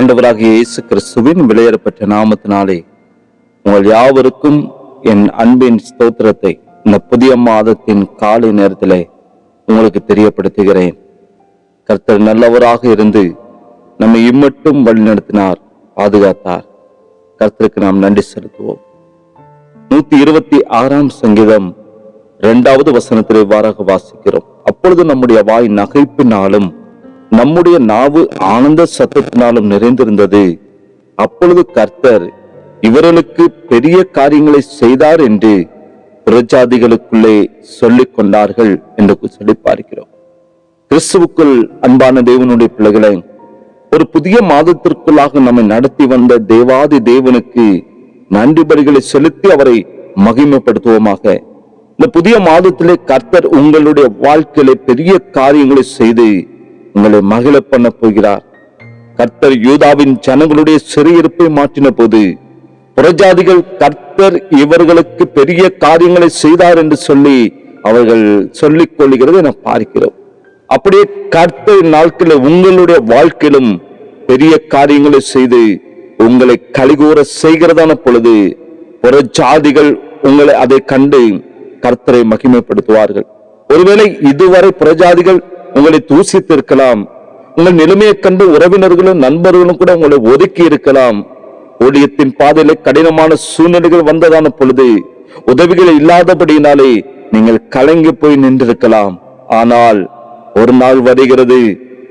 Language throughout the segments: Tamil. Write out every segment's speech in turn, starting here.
ஆண்டவராகிய இயேசு கிறிஸ்துவின் விளையாடப்பட்ட நாமத்தினாலே உங்கள் யாவருக்கும் என் அன்பின் ஸ்தோத்திரத்தை இந்த புதிய மாதத்தின் காலை நேரத்தில் உங்களுக்கு தெரியப்படுத்துகிறேன். கர்த்தர் நல்லவராக இருந்து நம்மை இம்மட்டும் வழிநடத்தினார் பாதுகாத்தார். கர்த்தருக்கு நாம் நன்றி செலுத்துவோம். நூத்தி இருபத்தி ஆறாம் சங்கீதம் இரண்டாவது வசனத்திலே இவ்வாறாக வாசிக்கிறோம். அப்பொழுது நம்முடைய வாய் நகைப்பினாலும் நம்முடைய நாவு ஆனந்த சத்தத்தினாலும் நிறைந்திருந்தது. அப்பொழுது கர்த்தர் இவர்களுக்கு பெரிய காரியங்களை செய்தார் என்று புறஜாதிகளுக்குள்ளே சொல்லிக் கொண்டார்கள் என்று சொல்லி பார்க்கிறோம். கிறிஸ்துவுக்குள் அன்பான தேவனுடைய பிள்ளைகளை ஒரு புதிய மாதத்திற்குள்ளாக நம்மை நடத்தி வந்த தேவாதி தேவனுக்கு நன்றி பலிகளை செலுத்தி அவரை மகிமைப்படுத்துவோமாக. இந்த புதிய மாதத்திலே கர்த்தர் உங்களுடைய வாழ்க்கையில பெரிய காரியங்களை செய்து உங்களை மகிழ பண்ண போகிறார். கர்த்தர் யூதாவின் ஜனங்களுடைய சிறையிருப்பை மாற்றின போது புறஜாதிகள் கர்த்தர் இவர்களுக்கு பெரிய காரியங்களை செய்தார் என்று சொல்லி அவர்கள் சொல்லிக் கொள்ளுகிறதை நாம் பார்க்கிறோம். அப்படியே கர்த்தர் நாட்களில் உங்களுடைய வாழ்க்கையிலும் பெரிய காரியங்களை செய்து உங்களை கலிகூற செய்கிறதான பொழுது புறஜாதிகள் உங்களை அதை கண்டு கர்த்தரை மகிமைப்படுத்துவார்கள். ஒருவேளை இதுவரை புறஜாதிகள் உங்களை தூசித்திருக்கலாம். உங்கள் நிலைமையை கண்டு உறவினர்களும் நண்பர்களும் கூட உங்களை ஒதுக்கி இருக்கலாம் ஊழியத்தின் பாதையிலே கடினமான சூழ்நிலைகள் வந்ததான பொழுது உதவிகள் இல்லாதபடியினாலே நீங்கள் கலங்கி போய் நின்றிருக்கலாம். ஆனால் ஒரு நாள் வருகிறது.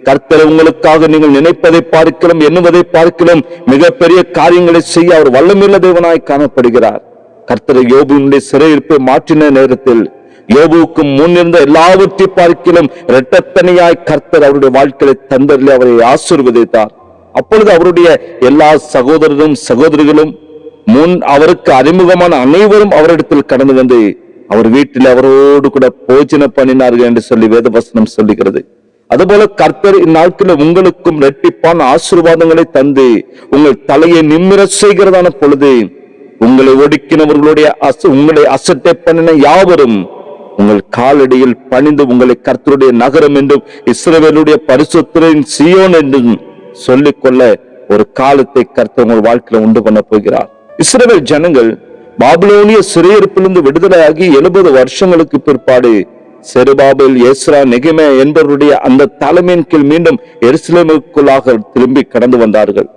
கர்த்தர் உங்களுக்காக நீங்கள் நினைப்பதை பார்க்கலாம் எண்ணுவதை பார்க்கலாம் மிகப்பெரிய காரியங்களை செய்ய அவர் வல்லமில்ல தேவனாய் காணப்படுகிறார். கர்த்தர் யோபுனுடைய சிறையிருப்பை மாற்றின நேரத்தில் யோபுவுக்கு முன்னிருந்த எல்லாவற்றை பார்க்கிலும் இரட்டத்தனையாய் கர்த்தர் அவருடைய வாழ்க்கையை தந்தரில் அவரை ஆசிர்வதித்தார். அப்பொழுது அவருடைய எல்லா சகோதரரும் சகோதரிகளும் முன் அவருக்கு அறிமுகமான அனைவரும் அவரிடத்தில் கடந்து வந்து அவர் வீட்டில் அவரோடு கூட போஜன பண்ணினார்கள் என்று சொல்லி வேதவசனம் சொல்லுகிறது. அதுபோல கர்த்தர் இந்நாட்கள உங்களுக்கும் ரெட்டிப்பான ஆசீர்வாதங்களை தந்து உங்கள் தலையை நிம்மிர செய்கிறதான பொழுது உங்களை ஒடுக்கினவர்களுடைய அச உங்களை அசட்டை பண்ணின யாவரும் உங்கள் காலடியில் பணிந்து உங்களை கர்த்தருடைய நகரம் என்றும் இஸ்ரவேலுடைய பரிசுத்தரின் சியோன் என்றும் சொல்லிக்கொள்ள ஒரு காலத்தை கர்த்தர் உங்கள் வாழ்க்கையில உண்டு பண்ண போகிறார். இஸ்ரவேல் ஜனங்கள் பாபிலோனிய சிறையிருப்பிலிருந்து விடுதலையாகி எழுபது வருஷங்களுக்கு பிற்பாடு செருபாபில் ஏஸ்ரா நெகிமே என்பவருடைய அந்த தலைமையின் கீழ் மீண்டும் எருசலேமுக்குள்ளாக திரும்பி கடந்து வந்தார்கள்.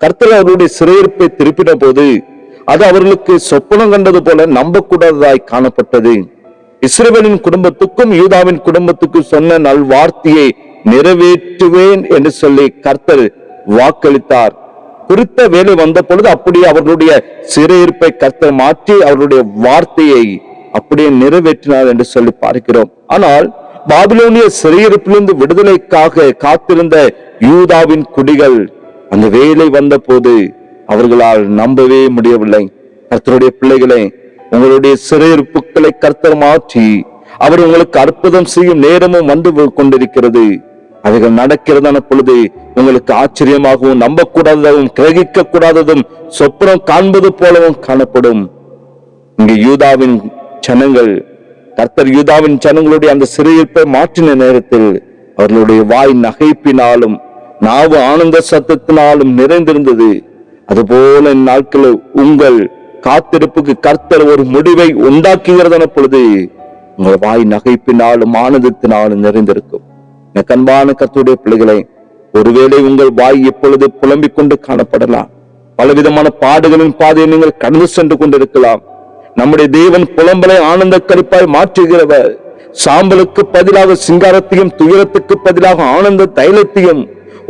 கர்த்தர் அவருடைய சிறையிருப்பை திருப்பின போது அது அவர்களுக்கு சொப்பனம் கண்டது போல நம்பக்கூடாததாய் காணப்பட்டது. இஸ்ரேலின் குடும்பத்துக்கும் யூதாவின் குடும்பத்துக்கும் சொன்ன நல்வார்த்தையை நிறைவேற்றுவேன் என்று சொல்லி கர்த்தர் வாக்களித்தார். குறித்த வேலை வந்த பொழுது அப்படியே அவர்களுடைய சிறையிருப்பை கர்த்தர் மாற்றி அவருடைய வார்த்தையை அப்படியே நிறைவேற்றினார் என்று சொல்லி பார்க்கிறோம். ஆனால் பாபிலோனிய சிறையிருப்பிலிருந்து விடுதலைக்காக காத்திருந்த யூதாவின் குடிகள் அந்த வேலை வந்த போது அவர்களால் நம்பவே முடியவில்லை. கர்த்தருடைய பிள்ளைகளை உங்களுடைய சிறையிருப்புகளை கர்த்தர் மாற்றி அவர் உங்களுக்கு அற்புதம் செய்யும் நேரமும் வந்து கொண்டிருக்கிறது. அவைகள் நடக்கிறதான பொழுது உங்களுக்கு ஆச்சரியமாகவும் நம்பக்கூடாததும் கிரகிக்க கூடாததும் சொப்பனம் காண்பது போலவும் காணப்படும். இங்கு யூதாவின் ஜனங்கள் கர்த்தர் யூதாவின் ஜனங்களுடைய அந்த சிறையிருப்பை மாற்றின நேரத்தில் அவர்களுடைய வாய் நகைப்பினாலும் நாவு ஆனந்த சத்தத்தினாலும் நிறைந்திருந்தது. அதுபோல நாட்களில் உங்கள் காத்திருப்புக்கு கர்த்தர் ஒரு முடிவை உண்டாக்குகிறதன பொழுது உங்கள் வாய் நகைப்பினாலும் ஆனந்தத்தினாலும் நிறைந்திருக்கும். எனக்கு அன்பான பிள்ளைகளை ஒருவேளை உங்கள் வாய் எப்பொழுது புலம்பிக் கொண்டு காணப்படலாம். பலவிதமான பாடுகளின் பாதையை நீங்கள் கடந்து சென்று கொண்டிருக்கலாம். நம்முடைய தேவன் புலம்பலை ஆனந்த கருப்பாய் மாற்றுகிறவர். சாம்பலுக்கு பதிலாக சிங்காரத்தையும் துயரத்துக்கு பதிலாக ஆனந்த தைலத்தையும்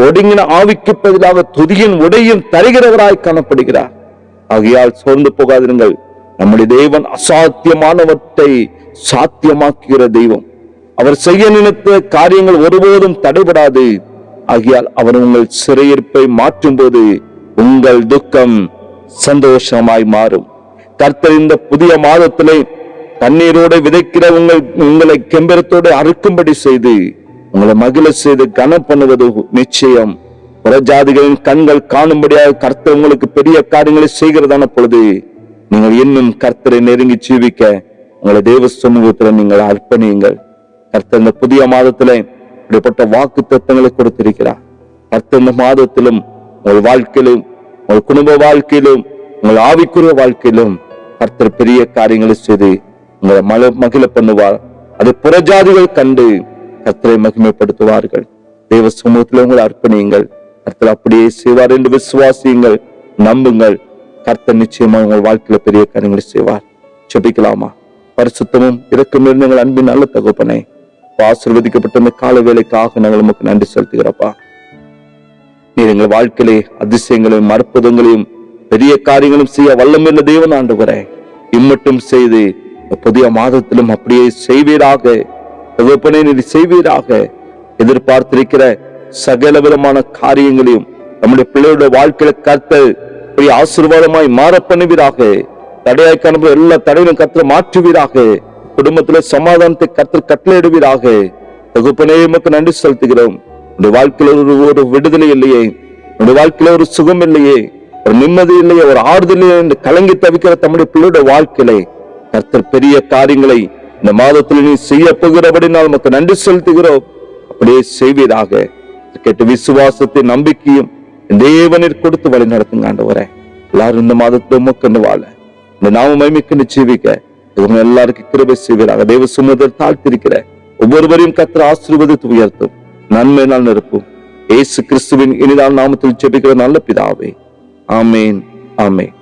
ஒடுங்கின ஆவிக்கு பதிலாக துதியின் உடையும் தருகிறவராய் காணப்படுகிறார். ஆகையால் சோர்ந்து போகாதிருங்கள். நம்முடைய தெய்வன் அசாத்தியமானவற்றை சாத்தியமாக்குகிற தெய்வம். அவர் செய்ய நினைத்த காரியங்கள் ஒருபோதும் தடைபடாது. ஆகியால் அவர் உங்கள் சிறையிருப்பை மாற்றும் போது உங்கள் துக்கம் சந்தோஷமாய் மாறும். கர்த்தர் இந்த புதிய மாதத்திலே தண்ணீரோடு விதைக்கிற உங்கள் உங்களை கெம்பரத்தோடு அறுக்கும்படி செய்து உங்களை மகிழ செய்து கனம் பண்ணுவது நிச்சயம். புறஜாதிகளின் கண்கள் காணும்படியாக கர்த்தர் உங்களுக்கு பெரிய காரியங்களை செய்கிறதான பொழுது நீங்கள் இன்னும் கர்த்தரை நெருங்கி ஜீவிக்க உங்களை தேவ சமூகத்தில் நீங்கள் அர்ப்பணியுங்கள். கர்த்தர் இந்த புதிய மாதத்துல இப்படிப்பட்ட வாக்கு தத்துவங்களை கொடுத்திருக்கிறார். கர்த்தர் இந்த மாதத்திலும் உங்கள் வாழ்க்கையிலும் உங்கள் குடும்ப வாழ்க்கையிலும் உங்கள் ஆவிக்குரிய வாழ்க்கையிலும் கர்த்தர் பெரிய காரியங்களை செய்து உங்களை மல மகிழ பண்ணுவார். அதை புறஜாதிகள் கண்டு கர்த்தரை மகிமைப்படுத்துவார்கள். தேவ சமூகத்தில் உங்களை அர்ப்பணியுங்கள். கர்த்தர் அப்படியே செய்வார் என்று விசுவாசியுங்கள் நம்புங்கள். கர்த்தர் நிச்சயமா உங்கள் வாழ்க்கையில பெரிய காரியங்களை செய்வார். செபிக்கலாமா பரிசுத்தமும் இரக்கம் நிறைந்த எங்கள் அன்பின் நல்ல தகப்பனே ஆசிர்வதிக்கப்பட்ட இந்த கால வேலைக்காக நாங்கள் உமக்கு நன்றி செலுத்துகிறப்பா. நீர் எங்கள் வாழ்க்கையிலே அதிசயங்களையும் அற்புதங்களையும் பெரிய காரியங்களும் செய்ய வல்லமில்ல தேவன் ஆண்டவரே. இம்மட்டும் செய்து புதிய மாதத்திலும் அப்படியே செய்வீராக. தகப்பனே நீர் செய்வீராக. எதிர்பார்த்திருக்கிற சகல விதமான காரியங்களையும் நம்முடைய பிள்ளையோட வாழ்க்கையில கர்த்தர் பெரிய ஆசீர்வாதமாய் மாற பண்ணுவீராக. தடையாய் காணப்படும் எல்லா தடையிலும் கத்திர மாற்றுவீராக. குடும்பத்துல சமாதானத்தை கத்திர கட்டளையிடுவீராக. தகுப்பனே மக்கள் நன்றி செலுத்துகிறோம். உடைய வாழ்க்கையில ஒரு ஒரு விடுதலை இல்லையே. உடைய வாழ்க்கையில ஒரு சுகம் இல்லையே. ஒரு நிம்மதி இல்லையே. ஒரு ஆறுதல் இல்லையே என்று கலங்கி தவிக்கிற தம்முடைய பிள்ளையோட வாழ்க்கையில கர்த்தர் பெரிய காரியங்களை இந்த மாதத்தில் நீ செய்ய போகிறபடினால் மக்கள் நன்றி செலுத்துகிறோம். அப்படியே செய்வீராக. கேட்டு விசுவாசத்தை நம்பிக்கையும் தேவனில் கொடுத்து வழி நடத்துங்க ஆண்டவரே. எல்லாரும் இந்த மாதத்துல உமக்கண்டு வாழ. இந்த நாம மைமிக்கு ஜீவிக்க. இவங்க எல்லாருக்கும் கிருபை செய்வீராக. தேவ சுமதர் தாழ்த்திருக்கிற ஒவ்வொருவரையும் கத்திர ஆசீர்வதித்து உயர்த்தும். நன்மை நாள் நிரப்பும். ஏசு கிறிஸ்துவின் இனிதால் நாமத்தில் ஜெபிக்கிற நல்ல பிதாவே. ஆமேன். ஆமேன்.